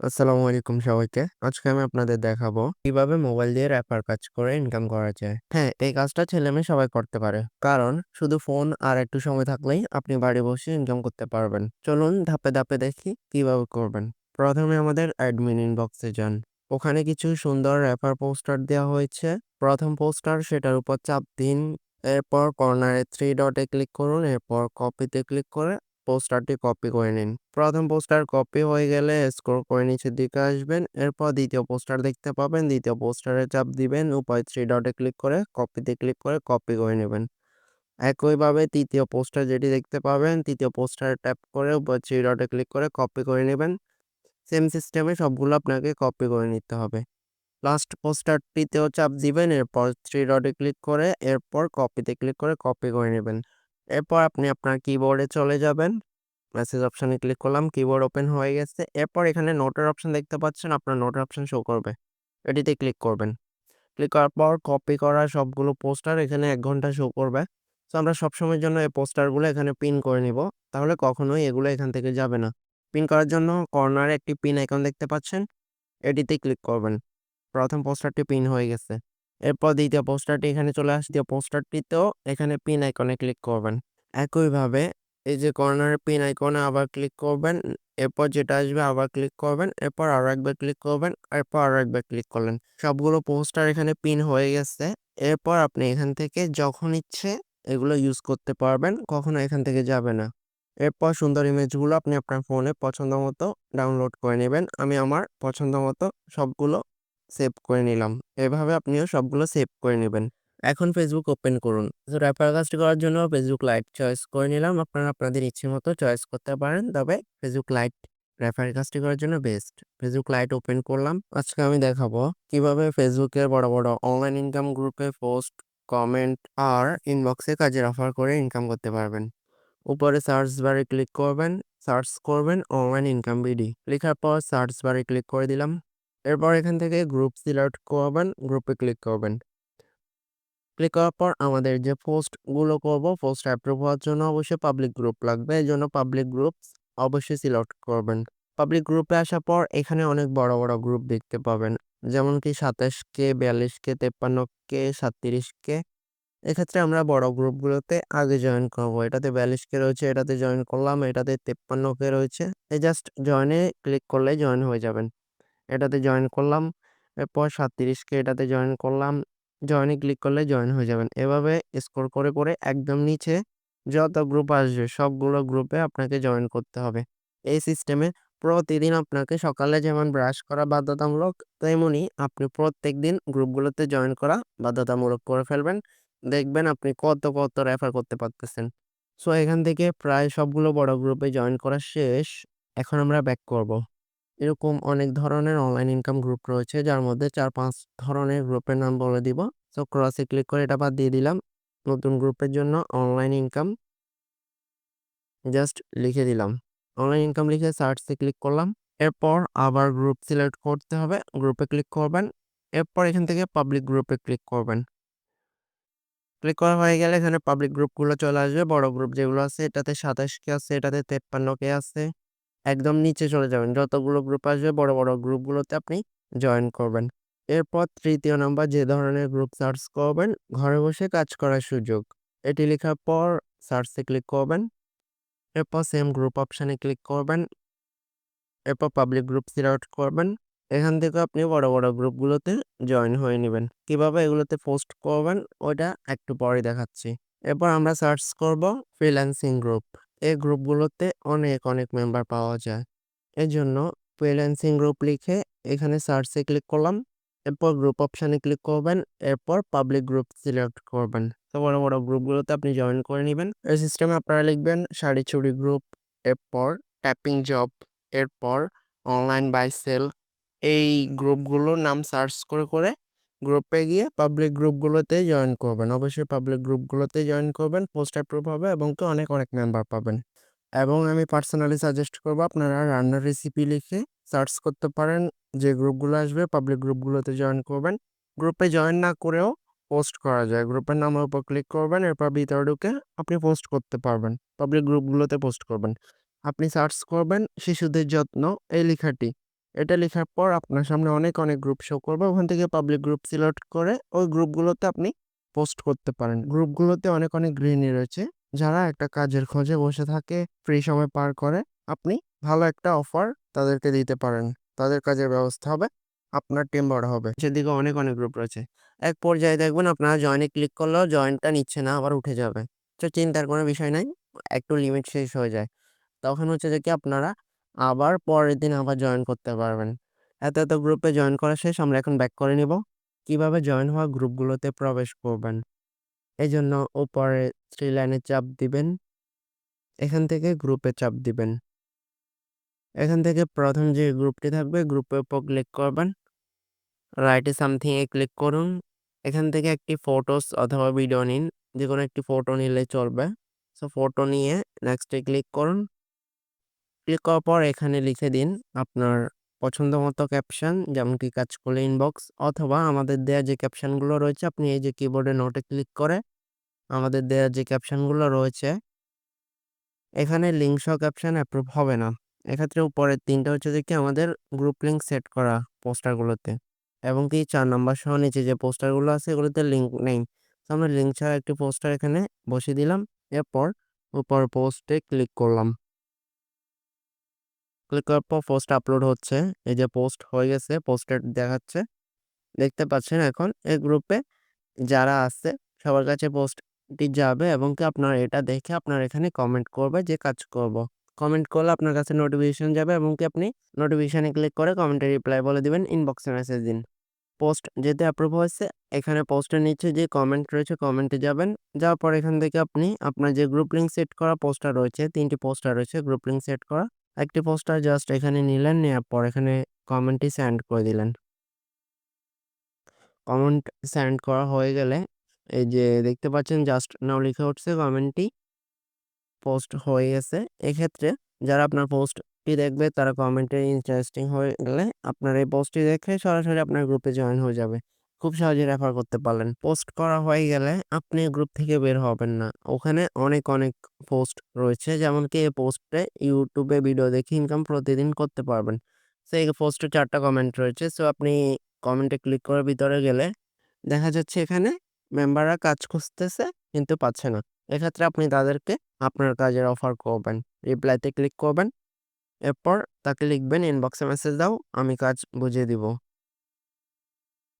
আসসালামু আলাইকুম সবাইকে। আজকে আমি আপনাদের দেখাবো কীভাবে মোবাইল দিয়ে র‍্যাপার কাজ করে ইনকাম করা যায়। হ্যাঁ, এই কাজটা ছেলে মেয়ে সবাই করতে পারে। কারণ শুধু ফোন আর একটু সময় থাকলেই আপনি বাড়ি বসে ইনকাম করতে পারবেন। চলুন ধাপে, ধাপে দেখি কীভাবে করবেন। প্রথমে আমাদের অ্যাডমিন ইনবক্সে যান। ওখানে কিছু সুন্দর র‍্যাপার পোস্টার দেওয়া হয়েছে। প্রথম পোস্টার সেটার উপর চাপ দিন। এরপর কর্নারে থ্রি ডটে ক্লিক করুন। এরপর কপিতে ক্লিক করে পোস্টারটি কপি করে নিন। প্রথম পোস্টার কপি হয়ে গেলে স্ক্রল করে নিচের দিকে আসবেন। এরপর দ্বিতীয় পোস্টার দেখতে পাবেন। দ্বিতীয় পোস্টারে চাপ দিবেন। উপায় থ্রি ডটে ক্লিক করে কপিতে ক্লিক করে কপি করে নেবেন। একইভাবে তৃতীয় পোস্টার যেটি দেখতে পাবেন, তৃতীয় পোস্টারে ট্যাপ করে উপায় থ্রি ডটে ক্লিক করে কপি করে নেবেন। সেম সিস্টেমে সবগুলো আপনাকে কপি করে নিতে হবে। লাস্ট পোস্টারটিতেও চাপ দিবেন। এরপর থ্রি ডটে ক্লিক করে, এরপর কপিতে ক্লিক করে কপি করে নেবেন। এরপর আপনি আপনার কিবোর্ডে চলে যাবেন। মেসেজ অপশানে ক্লিক করলাম। কিবোর্ড ওপেন হয়ে গেছে। এরপর এখানে নোটের অপশান দেখতে পাচ্ছেন। আপনার নোটের অপশন শো করবে। এটিতে ক্লিক করবেন। ক্লিক করার পর কপি করা সবগুলো পোস্টার এখানে এক ঘণ্টা শো করবে। তো আমরা সবসময়ের জন্য এই পোস্টারগুলো এখানে পিন করে নিব। তাহলে কখনোই এগুলো এখান থেকে যাবে না। পিন করার জন্য কর্নারে একটি পিন আইকন দেখতে পাচ্ছেন। এটিতে ক্লিক করবেন। প্রথম পোস্টারটি পিন হয়ে গেছে। এরপর দ্বিতীয় পোস্টারটি এখানে চলে আসছে। দ্বিতীয় পোস্টারটিতেও এখানে পিন আইকনে ক্লিক করবেন। একইভাবে এই যে কর্নারের পিন আইকনে আবার ক্লিক করবেন। এরপর যেটা আসবে আবার ক্লিক করবেন। এরপর আরও একবার ক্লিক করবেন। এরপর আরও একবার ক্লিক করলেন। সবগুলো পোস্টার এখানে পিন হয়ে গেছে। এরপর আপনি এখান থেকে যখন ইচ্ছে এগুলো ইউজ করতে পারবেন। কখনো এখান থেকে যাবে না। এরপর সুন্দর ইমেজগুলো আপনি আপনার ফোনে পছন্দ মতো ডাউনলোড করে নেবেন। আমি আমার পছন্দ মতো সবগুলো সেভ করে নিলাম। এভাবে আপনিও সবগুলো সেভ করে নেবেন। এখন ফেসবুক ওপেন করুন। সো র‍্যাপার কাজটি করার জন্য ফেসবুক লাইট চয়েস করে নিলাম। আপনারা আপনাদের ইচ্ছে মতো চয়েস করতে পারেন। তবে ফেসবুক লাইট র‍্যাপার কাজটি করার জন্য বেস্ট। ফেসবুক লাইট ওপেন করলাম। আজকে আমি দেখাবো কীভাবে ফেসবুকের বড়, বড় অনলাইন ইনকাম গ্রুপে পোস্ট, কমেন্ট আর ইনবক্সে কাজের অফার করে ইনকাম করতে পারবেন। উপরে সার্চ বারে ক্লিক করবেন। সার্চ করবেন অনলাইন ইনকাম বিডি। লেখার পর সার্চ বারে ক্লিক করে দিলাম। এরপর এখান থেকে গ্রুপ সিলেক্ট করবেন। গ্রুপে ক্লিক করবেন। ক্লিক করার পর আমাদের যে পোস্টগুলো করব পোস্ট অ্যাপ্রুভ হওয়ার জন্য অবশ্যই পাবলিক গ্রুপ লাগবে। এই জন্য পাবলিক গ্রুপ অবশ্যই সিলেক্ট করবেন। পাবলিক গ্রুপে আসার পর এখানে অনেক বড়, বড় গ্রুপ দেখতে পাবেন। যেমন কি ২৭কে, ৪২কে, ৫৩কে, ৩৭কে। এক্ষেত্রে আমরা বড় গ্রুপগুলোতে আগে জয়েন করব। এটাতে ৪২কে রয়েছে, এটাতে জয়েন করলাম, এটাতে ৫৩কে রয়েছে। এই জাস্ট জয়েনে ক্লিক করলেই জয়েন হয়ে যাবেন। এটাতে জয়েন করলাম। এরপর ৩৭কে এটাতে জয়েন করলাম। জয়েনে ক্লিক করলে জয়েন হয়ে যাবেন। এভাবে স্কোর করে, করে একদম নিচে যত গ্রুপ আসবে সবগুলো গ্রুপে আপনাকে জয়েন করতে হবে। এই সিস্টেমে প্রতিদিন আপনাকে সকালে যেমন ব্রাশ করা বাধ্যতামূলক তেমনি আপনি প্রত্যেক দিন গ্রুপগুলোতে জয়েন করা বাধ্যতামূলক করে ফেলবেন। দেখবেন আপনি কত, কত রেফার করতে পারতেছেন। সো এখান থেকে প্রায় সবগুলো বড় গ্রুপে জয়েন করা শেষ। এখন আমরা ব্যাক করব। এরকম অনেক ধরনের অনলাইন ইনকাম গ্রুপ রয়েছে যার মধ্যে ৪-৫ ধরনের গ্রুপের নাম বলে দিব। সো ক্রসে ক্লিক করে এটা বাদ দিয়ে দিলাম। নতুন গ্রুপের জন্য অনলাইন ইনকাম জাস্ট লিখে দিলাম। অনলাইন ইনকাম লিখে সার্চে ক্লিক করলাম। এরপর আবার গ্রুপ সিলেক্ট করতে হবে। গ্রুপে ক্লিক করবেন। এরপর এখান থেকে পাবলিক গ্রুপে ক্লিক করবেন। ক্লিক করা হয়ে গেলে এখানে পাবলিক গ্রুপগুলো চলে আসবে। বড় গ্রুপ যেগুলো আছে এটাতে ২৭কে আছে, এটাতে ৫৩কে আছে। একদম নিচে চলে যাবেন। যতগুলো গ্রুপ আসবে বড়, বড় গ্রুপগুলোতে আপনি জয়েন করবেন। এরপর তৃতীয় নাম্বার যে ধরনের গ্রুপ সার্চ করবেন ঘরে বসে কাজ করার সুযোগ। এটি লেখার পর সার্চে ক্লিক করবেন। এরপর সেম গ্রুপ অপশানে ক্লিক করবেন। এরপর পাবলিক গ্রুপ সিলেক্ট করবেন। এখান থেকে আপনি বড়, বড় গ্রুপগুলোতে জয়েন হয়ে নেবেন কীভাবে এগুলোতে পোস্ট করবেন ওইটা একটু পরে দেখাচ্ছি। এরপর আমরা সার্চ করব ফ্রিল্যান্সিং গ্রুপ। এই গ্রুপগুলোতে অনেক, অনেক মেম্বার পাওয়া যায়। এজন্য ফ্রিল্যান্সিং গ্রুপ লিখে এখানে সার্চে ক্লিক করলাম। এরপর গ্রুপ অপশানে ক্লিক করবেন। এরপর পাবলিক গ্রুপ সিলেক্ট করবেন। তো বড়, বড় গ্রুপগুলোতে আপনি জয়েন করে নেবেন এই সিস্টেমে আপনারা লিখবেন শাড়ি চুড়ি গ্রুপ, এরপর ট্যাপিং জব, এরপর অনলাইন বাই সেল। এই গ্রুপগুলোর নাম সার্চ করে, করে গ্রুপে গিয়ে পাবলিক গ্রুপগুলোতে জয়েন করবেন। অবশ্যই পাবলিক গ্রুপগুলোতে জয়েন করবেন। পোস্ট অ্যাপ্রুভ হবে এবং কি অনেক, অনেক মেম্বার পাবেন। এবং আমি পার্সোনালি সাজেস্ট করব আপনারা রান্নার রেসিপি লিখে সার্চ করতে পারেন। যে গ্রুপগুলো আসবে পাবলিক গ্রুপগুলোতে জয়েন করবেন। গ্রুপে জয়েন না করেও পোস্ট করা যায়। গ্রুপের নামের উপর ক্লিক করবেন। এরপর ভিতরে ঢুকে আপনি পোস্ট করতে পারবেন। পাবলিক গ্রুপগুলোতে পোস্ট করবেন। আপনি সার্চ করবেন শিশুদের যত্ন এই লেখাটি। এটা লেখার পর আপনার সামনে অনেক, অনেক গ্রুপ শো করবে। ওখান থেকে পাবলিক গ্রুপ সিলেক্ট করে ওই গ্রুপগুলোতে আপনি পোস্ট করতে পারেন। গ্রুপগুলোতে অনেক, অনেক গৃহিণী রয়েছে। যারা একটা কাজের খোঁজে বসে থাকে, ফ্রি সময় পার করে। আপনি ভালো একটা অফার তাদেরকে দিতে পারেন। তাদের কাজের ব্যবস্থা হবে। আপনার টিম বড় হবে। সেদিকে অনেক, অনেক গ্রুপ রয়েছে। এক পর্যায়ে দেখবেন আপনারা জয়েনে ক্লিক করলেও জয়েনটা নিচ্ছে না, আবার উঠে যাবে। তো চিন্তার কোনো বিষয় নাই। একটু লিমিট শেষ হয়ে যায়। তখন হচ্ছে যে কি আপনারা আবার পরের দিন আবার জয়েন করতে পারবেন। এত, এত গ্রুপে জয়েন করা শেষ। আমরা এখন ব্যাক করে নিব। কীভাবে জয়েন হওয়া গ্রুপগুলোতে প্রবেশ করবেন। এই জন্য উপরে থ্রি লাইনে চাপ দিবেন। এখান থেকে গ্রুপে চাপ দিবেন। এখান থেকে প্রথম যে গ্রুপটি থাকবে গ্রুপের উপর ক্লিক করবেন। রাইটে সামথিং এ ক্লিক করুন। এখান থেকে একটি ফটোস অথবা ভিডিও নিন। যে কোনো একটি ফটো নিলে চলবে। সো ফটো নিয়ে নেক্সট ক্লিক করুন। ক্লিক করার পর এখানে লিখে দিন আপনার পছন্দ মতো ক্যাপশন যেমন কি কাজ করলে ইনবক্স অথবা আমাদের দেয়া যে ক্যাপশনগুলো রয়েছে, আপনি এই যে কিবোর্ডে নোটে ক্লিক করে আমাদের দেয়া যে ক্যাপশনগুলো রয়েছে, এখানে লিঙ্ক সহ ক্যাপশন অ্যাপ্রুভ হবে না। এক্ষেত্রে উপরের ৩ টা হচ্ছে যে কি আমাদের গ্রুপ লিঙ্ক সেট করা পোস্টারগুলোতে এবং কি চার নাম্বার সহ নিচে যে পোস্টারগুলো আছে এগুলোতে লিঙ্ক নেই। তো আমরা লিঙ্ক ছাড়া একটি পোস্টার এখানে বসিয়ে দিলাম। এরপর উপর পোস্টে ক্লিক করলাম। ক্লিক করার পর পোস্ট আপলোড হচ্ছে। এই যে পোস্ট হয়ে গেছে, পোস্টেড দেখাচ্ছে। দেখতে পাচ্ছেন এখন এই গ্রুপে যারা আছে সবার কাছে পোস্টটি যাবে এবং কি আপনারা এটা দেখে আপনার এখানে কমেন্ট করবে যে কাজ করব। কমেন্ট করলে আপনার কাছে নোটিফিকেশন যাবে এবং কি আপনি নোটিফিকেশনে ক্লিক করে কমেন্টে রিপ্লাই বলে দিবেন, ইনবক্সে মেসেজ দিন। পোস্ট যেতে অ্যাপ্রুভ হয়েছে এখানে পোস্টের নিচে যে কমেন্ট রয়েছে কমেন্টে যাবেন। যাওয়ার পর এখান থেকে আপনি আপনার যে গ্রুপ লিঙ্ক সেট করা পোস্টার রয়েছে ৩ টি পোস্টার রয়েছে গ্রুপ লিঙ্ক সেট করা। একটি পোস্টার জাস্ট এখানে নিলেন, নেওয়ার পর এখানে কমেন্টটি সেন্ড করে দিলেন। কমেন্ট সেন্ড করা হয়ে গেলে এই যে দেখতে পাচ্ছেন জাস্ট নাও লিখে উঠছে কমেন্টটি। পোস্ট হয়ে গেছে। এক্ষেত্রে যারা আপনার পোস্টটি দেখবে তারা কমেন্টে ইন্টারেস্টিং হয়ে গেলে আপনার এই পোস্টটি দেখে সরাসরি আপনার গ্রুপে জয়েন হয়ে যাবে। খুব সহজে রেফার করতে পারলেন। পোস্ট করা হয়ে গেলে আপনি গ্রুপ থেকে বের হবেন না। ওখানে অনেক, অনেক পোস্ট রয়েছে যেমন কি এই পোস্টে ইউটিউবে ভিডিও দেখে ইনকাম প্রতিদিন করতে পারবেন। সো এই পোস্টে চারটা কমেন্ট রয়েছে। সো আপনি কমেন্টে ক্লিক করে ভিতরে গেলে দেখা যাচ্ছে এখানে মেম্বাররা কাজ খুঁজতেছে কিন্তু পাচ্ছে না। এক্ষেত্রে আপনি তাদেরকে আপনার কাজের অফার করবেন। রিপ্লাইতে ক্লিক করবেন। এরপর তাকে লিখবেন ইনবক্সে মেসেজ দাও আমি কাজ বুঝিয়ে দিব।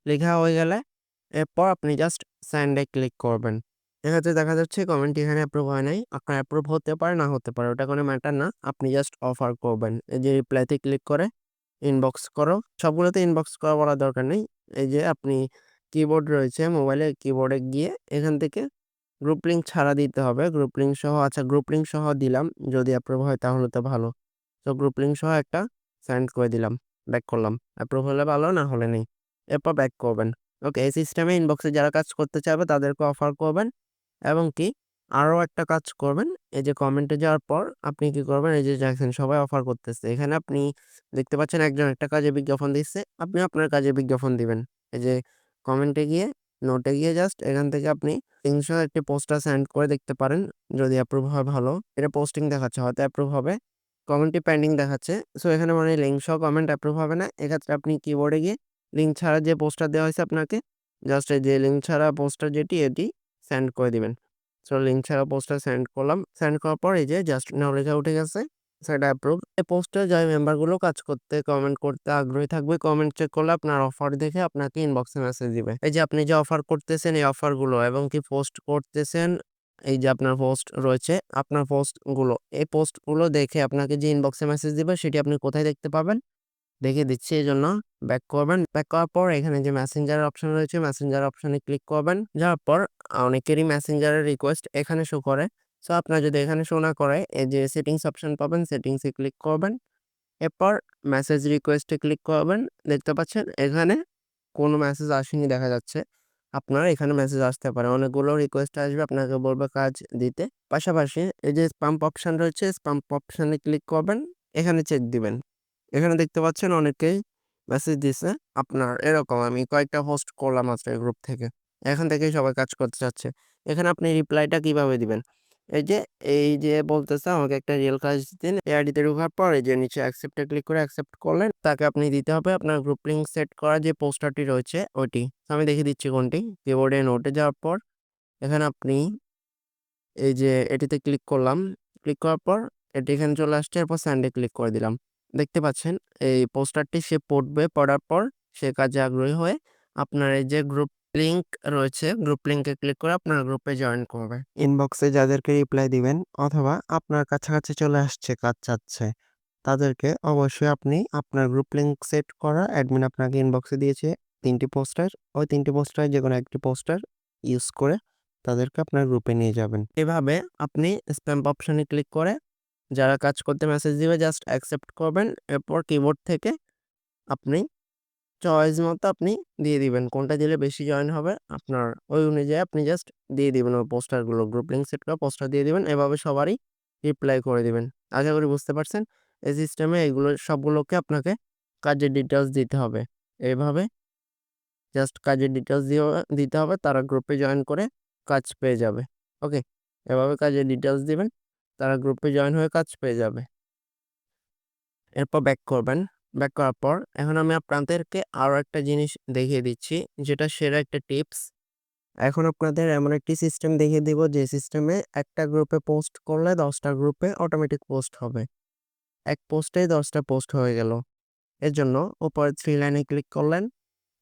লেখা হয়ে গেলে এরপর আপনি জাস্ট সেন্ড এ ক্লিক করবেন। এক্ষেত্রে দেখা যাচ্ছে কমেন্টটি এখানে অ্যাপ্রুভ হয় নাই। আপনার অ্যাপ্রুভ হতে পারে, না হতে পারে, ওটা কোনো ম্যাটার না। আপনি জাস্ট অফার করবেন। এই যে রিপ্লাইতে ক্লিক করে ইনবক্স করো। সবগুলোতে ইনবক্স করা বলার দরকার নেই। এই যে আপনি কিবোর্ড রয়েছে মোবাইলে কিবোর্ডে গিয়ে এখান থেকে গ্রুপ লিঙ্ক ছাড়া দিতে হবে। গ্রুপ লিঙ্ক সহ আচ্ছা গ্রুপ লিঙ্ক সহ দিলাম। যদি অ্যাপ্রুভ হয় তাহলে তো ভালো। তো গ্রুপ লিঙ্ক সহ একটা সেন্ড করে দিলাম। ব্যাক করলাম। অ্যাপ্রুভ হলে ভালো, না হলে নেই। এরপর ব্যাক করবেন। ওকে এই সিস্টেমে ইনবক্সে যারা কাজ করতে চাইবে, তাদেরকে অফার করবেন এবং কি আরও একটা কাজ করবেন এই যে কমেন্টে যাওয়ার পর আপনি কি করবেন এই যে দেখেন সবাই অফার করতেছে। এখানে আপনি দেখতে পাচ্ছেন একজন একটা কাজে বিজ্ঞাপন দিচ্ছে। আপনি আপনার কাজে বিজ্ঞাপন দিবেন। এই যে কমেন্টে গিয়ে নোটে গিয়ে জাস্ট এখান থেকে আপনি সহ একটি পোস্টার সেন্ড করে দেখতে পারেন। যদি অ্যাপ্রুভ হয় ভালো। এটা পোস্টিং দেখাচ্ছে, হয়তো অ্যাপ্রুভ হবে। কমেন্টটি পেন্ডিং দেখাচ্ছে। সো এখানে মানে লিঙ্ক সহ কমেন্ট অ্যাপ্রুভ হবে না। এক্ষেত্রে আপনি কিবোর্ডে গিয়ে লিঙ্ক ছাড়া যে পোস্টার দেওয়া হয়েছে আপনাকে জাস্ট এই যে লিঙ্ক ছাড়া পোস্টার যেটি, এটি সেন্ড করে দিবেন। সো লিঙ্ক ছাড়া পোস্টার সেন্ড করলাম। সেন্ড করার পর এই যে জাস্ট নাও উঠে গেছে। সেটা অ্যাপ্রুভ। এই পোস্টে যে মেম্বারগুলো কাজ করতে কমেন্ট করতে আগ্রহী থাকবে কমেন্ট চেক করলে আপনার অফার দেখে আপনাকে ইনবক্সে মেসেজ দিবে। এই যে আপনি যে অফার করতেছেন এই অফারগুলো এবং কি পোস্ট করতেছেন, এই যে আপনার পোস্ট রয়েছে, আপনার পোস্টগুলো এই পোস্টগুলো দেখে আপনাকে যে ইনবক্সে মেসেজ দিবে, সেটি আপনি কোথায় দেখতে পাবেন? দেখিয়ে দিচ্ছি এই জন্য ব্যাক করবেন। ব্যাক করার পর এখানে যে মেসেঞ্জারের অপশন রয়েছে মেসেঞ্জার অপশনে ক্লিক করবেন। যাওয়ার পর অনেকেরই মেসেঞ্জারের রিকোয়েস্ট এখানে শো করে। সো আপনার যদি এখানে শো না করে, এই যে সেটিংস অপশন পাবেন সেটিংসে ক্লিক করবেন। এরপর মেসেজ রিকোয়েস্টে ক্লিক করবেন। দেখতে পাচ্ছেন, এখানে কোনো মেসেজ আসেনি দেখা যাচ্ছে। আপনার এখানে মেসেজ আসতে পারে। অনেকগুলো রিকোয়েস্ট আসবে আপনাকে বলবে কাজ দিতে। পাশাপাশি এই যে স্পাম্প অপশন রয়েছে স্পাম্প অপশানে ক্লিক করবেন। এখানে চেক দিবেন। এখানে দেখতে পাচ্ছেন অনেকেই মেসেজ দিছে। আপনার এরকম আমি কয়েকটা হোস্ট করলাম আজকে গ্রুপ থেকে। এখান থেকেই সবাই কাজ করতে চাচ্ছে। এখানে আপনি রিপ্লাইটা কীভাবে দিবেন? এই যে এই যে বলতেছে, আমাকে একটা রিয়েল কাজ দিন এই আইডিতে ঢোকার পর এই যে নিচে অ্যাকসেপ্টে ক্লিক করে অ্যাকসেপ্ট করলেন, তাকে আপনি দিতে হবে আপনার গ্রুপ লিঙ্ক সেট করা যে পোস্টারটি রয়েছে, ওইটি আমি দেখিয়ে দিচ্ছি কোনটি কিবোর্ডে নোটে যাওয়ার পর, এখানে আপনি এই যে এটিতে ক্লিক করলাম ক্লিক করার পর, এটি এখানে চলে আসছে, এরপর স্যান্ডে ক্লিক করে দিলাম দেখতে পাচ্ছেন, এই পোস্টারটি সে পড়বে, পড়ার পর সে কাজে আগ্রহী হয়ে আপনার এই যে গ্রুপ লিঙ্ক রয়েছে, গ্রুপ লিঙ্কে ক্লিক করে আপনার গ্রুপে জয়েন করবে। ইনবক্সে যাদেরকে রিপ্লাই দিবেন অথবা আপনার কাছাকাছি চলে আসছে, কাজ চাচ্ছে, তাদেরকে অবশ্যই আপনি আপনার গ্রুপ লিঙ্ক সেট করা অ্যাডমিন আপনাকে ইনবক্সে দিয়েছে তিনটি পোস্টার। ওই তিনটি পোস্টার যে কোনো একটি পোস্টার ইউজ করে তাদেরকে আপনার গ্রুপে নিয়ে যাবেন। এভাবে আপনি স্প্যাম অপশনে ক্লিক করে যারা কাজ করতে মেসেজ দিবে জাস্ট অ্যাকসেপ্ট করবেন। এরপর কিবোর্ড থেকে আপনি চয়েস মতো আপনি দিয়ে দিবেন। কোনটা দিলে বেশি জয়েন হবে, আপনার ওই অনুযায়ী আপনি জাস্ট দিয়ে দিবেন ওই পোস্টারগুলো গ্রুপ লিঙ্ক সেট করা পোস্টার দিয়ে দিবেন। এভাবে সবারই রিপ্লাই করে দিবেন। আশা করি বুঝতে পারছেন? এই সিস্টেমে এগুলো সবগুলোকে আপনাকে কাজের ডিটেলস দিতে হবে। এইভাবে জাস্ট কাজের ডিটেলস দিয়ে দিতে হবে। তারা গ্রুপে জয়েন করে কাজ পেয়ে যাবে। ওকে এভাবে কাজের ডিটেলস দিবেন। তারা গ্রুপে জয়েন হয়ে কাজ পেয়ে যাবে। এরপর ব্যাক করবেন। ব্যাক করার পর এখন আমি আপনাদেরকে আরও একটা জিনিস দেখিয়ে দিচ্ছি, যেটা সেরা একটা টিপস এখন আপনাদের এমন একটি সিস্টেম দেখিয়ে দিব, যে সিস্টেমে একটা গ্রুপে পোস্ট করলে দশটা গ্রুপে অটোমেটিক পোস্ট হবে। এক পোস্টেই দশটা পোস্ট হয়ে গেল। এর জন্য উপরে থ্রি লাইনে ক্লিক করলেন।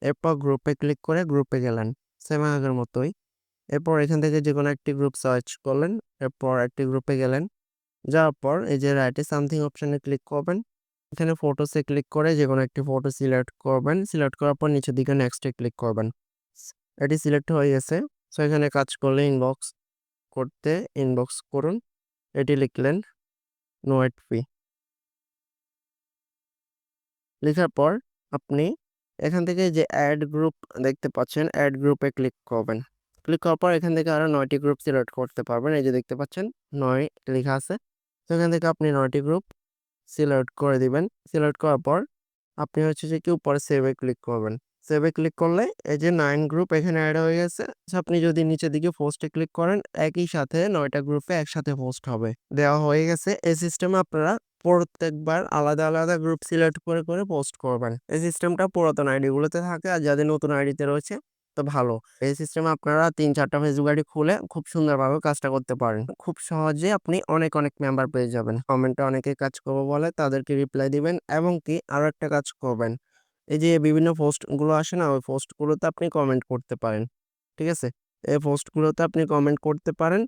এরপর গ্রুপে ক্লিক করে গ্রুপে গেলেন। সেম আগের মতোই। এরপর এখান থেকে যে কোনো একটি গ্রুপ সার্চ করলেন, এরপর একটি গ্রুপে গেলেন। যাওয়ার পর এই যে রাইটে সামথিং অপশানে ক্লিক করবেন। এখানে ফটোসে ক্লিক করে যে কোনো একটি ফটো সিলেক্ট করবেন। সিলেক্ট করার পর নিচের দিকে নেক্সটে ক্লিক করবেন। এটি সিলেক্ট হয়ে গেছে। সো এখানে কাজ করলে ইনবক্স করতে ইনবক্স করুন। এটি লিখলেন নো এট ফি লেখার পর আপনি এখান থেকে যে অ্যাড গ্রুপ দেখতে পাচ্ছেন অ্যাড গ্রুপে ক্লিক করবেন। ক্লিক করার পর এখান থেকে আরও নয়টি গ্রুপ সিলেক্ট করতে পারবেন। এই যে দেখতে পাচ্ছেন, নয় লেখা আছে। তো এখান থেকে আপনি নয়টি গ্রুপ সিলেক্ট করে দিবেন। সিলেক্ট করার পর আপনি হচ্ছে যে কি উপরে সেভে ক্লিক করবেন। সেভে ক্লিক করলে এই যে নাইন গ্রুপ এখানে অ্যাড হয়ে গেছে। আপনি যদি নিচের দিকে পোস্টে ক্লিক করেন, একই সাথে নয়টা গ্রুপে একসাথে পোস্ট হবে। দেওয়া হয়ে গেছে। এই সিস্টেমে আপনারা প্রত্যেকবার আলাদা আলাদা গ্রুপ সিলেক্ট করে করে পোস্ট করবেন। এই সিস্টেমটা পুরাতন আইডিগুলোতে থাকে। আর যাদের নতুন আইডিতে রয়েছে তো ভালো। এই সিস্টেমে আপনারা তিন চারটা ফেসবুক আইডি খুলে খুব সুন্দরভাবে কাজটা করতে পারেন। খুব সহজে আপনি অনেক অনেক মেম্বার পেয়ে যাবেন। কমেন্টে অনেকে কাজ করব বলে তাদেরকে রিপ্লাই দিবেন এবং কি আরও একটা কাজ করবেন। এই যে বিভিন্ন পোস্টগুলো আসে না, ওই পোস্টগুলোতে আপনি কমেন্ট করতে পারেন। ঠিক আছে? এই পোস্টগুলোতে আপনি কমেন্ট করতে পারেন।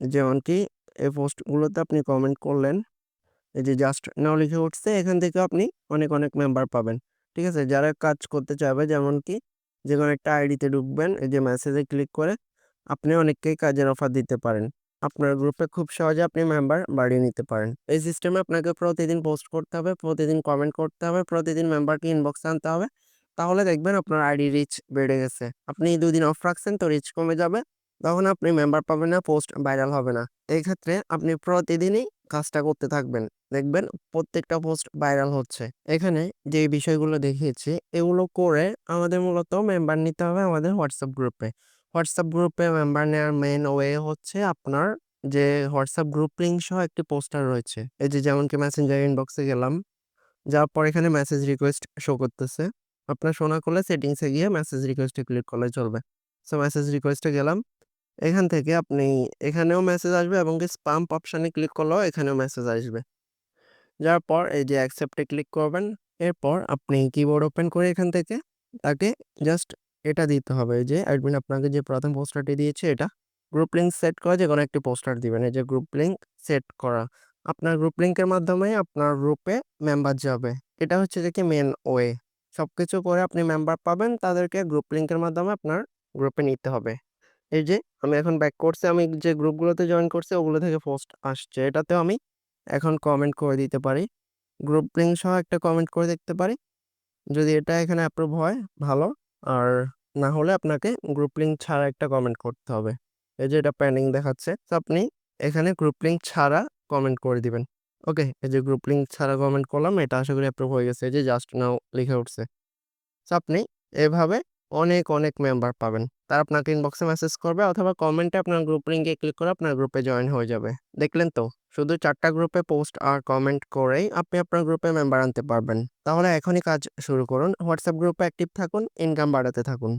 যেমন কি, এই পোস্টগুলোতে আপনি কমেন্ট করলেন, এই যে জাস্ট নাও লিখে উঠছে, এখান থেকে আপনি অনেক অনেক মেম্বার পাবেন। ঠিক আছে? যারা কাজ করতে চাইবে, যেমন কি যে কোনো একটা আইডিতে ঢুকবেন, এই যে মেসেজে ক্লিক করে আপনি অনেককেই কাজের অফার দিতে পারেন। আপনার গ্রুপে খুব সহজে আপনি মেম্বার বাড়িয়ে নিতে পারেন। এই সিস্টেমে আপনাকে প্রতিদিন পোস্ট করতে হবে, প্রতিদিন কমেন্ট করতে হবে, প্রতিদিন মেম্বারকে ইনবক্সে আনতে হবে। তাহলে দেখবেন আপনার আইডি রিচ বেড়ে গেছে। আপনি দুদিন অফ রাখছেন তো রিচ কমে যাবে। তখন আপনি মেম্বার পাবেন না পোস্ট ভাইরাল হবে না। এই ক্ষেত্রে আপনি প্রতিদিনই কাজটা করতে থাকবেন। দেখবেন প্রত্যেকটা পোস্ট ভাইরাল হচ্ছে। এখানে যে বিষয়গুলো দেখিয়েছি, এগুলো করে আমাদের মূলত মেম্বার নিতে হবে আমাদের হোয়াটসঅ্যাপ গ্রুপে হোয়াটসঅ্যাপ গ্রুপে মেম্বার নেওয়ার মেন ওয়ে হচ্ছে আপনার যে হোয়াটসঅ্যাপ গ্রুপ লিঙ্ক সহ একটি পোস্টার রয়েছে। এই যে যেমন কি মেসেঞ্জার ইনবক্সে গেলাম, যাওয়ার পর এখানে মেসেজ রিকোয়েস্ট শো করতেছে। আপনার শোনা করলে সেটিংসে গিয়ে মেসেজ রিকোয়েস্টে ক্লিক করলে চলবে। সো মেসেজ রিকোয়েস্টে গেলাম এখান থেকে আপনি এখানেও মেসেজ আসবে এবং কি স্পাম্প অপশানে ক্লিক করলেও এখানেও মেসেজ আসবে। যাওয়ার পর এই যে অ্যাকসেপ্টে ক্লিক করবেন, এরপর আপনি কিবোর্ড ওপেন করে এখান থেকে তাকে জাস্ট এটা দিতে হবে যে অ্যাডমিন আপনাকে যে প্রথম পোস্টারটি দিয়েছে এটা গ্রুপ লিঙ্ক সেট করা, যে কোনো একটি পোস্টার দিবেন। এই যে গ্রুপ লিঙ্ক সেট করা, আপনার গ্রুপ লিঙ্কের মাধ্যমে আপনার গ্রুপে মেম্বার যাবে। এটা হচ্ছে যে কি মেন ওয়ে সব কিছু করে আপনি মেম্বার পাবেন, তাদেরকে গ্রুপ লিঙ্কের মাধ্যমে আপনার গ্রুপে নিতে হবে। এই যে, আমি এখন ব্যাক করছি, আমি যে গ্রুপগুলোতে জয়েন করছি, ওগুলো থেকে পোস্ট আসছে। এটাতেও আমি এখন কমেন্ট করে দিতে পারি। গ্রুপ লিঙ্ক সহ একটা কমেন্ট করে দেখতে পারি। যদি এটা এখানে অ্যাপ্রুভ হয়, ভালো। আর না হলে আপনাকে গ্রুপ লিঙ্ক ছাড়া একটা কমেন্ট করতে হবে। এই যে এটা পেন্ডিং দেখাচ্ছে, তো আপনি এখানে গ্রুপ লিঙ্ক ছাড়া কমেন্ট করে দিবেন। ওকে এই যে গ্রুপ লিঙ্ক ছাড়া কমেন্ট করলাম, এটা আশা করি অ্যাপ্রুভ হয়ে গেছে। এই যে জাস্ট নাও লিখে উঠছে। তো আপনি এভাবে অনেক, অনেক মেম্বার পাবেন। তারা আপনাকে ইনবক্সে মেসেজ করবে অথবা কমেন্টে আপনার গ্রুপ লিঙ্কে ক্লিক করে আপনার গ্রুপে জয়েন হয়ে যাবে। দেখলেন তো? শুধু চারটা গ্রুপে পোস্ট আর কমেন্ট করেই আপনি আপনার গ্রুপে মেম্বার আনতে পারবেন। তাহলে এখনই কাজ শুরু করুন। হোয়াটসঅ্যাপ গ্রুপে অ্যাক্টিভ থাকুন, ইনকাম বাড়াতে থাকুন।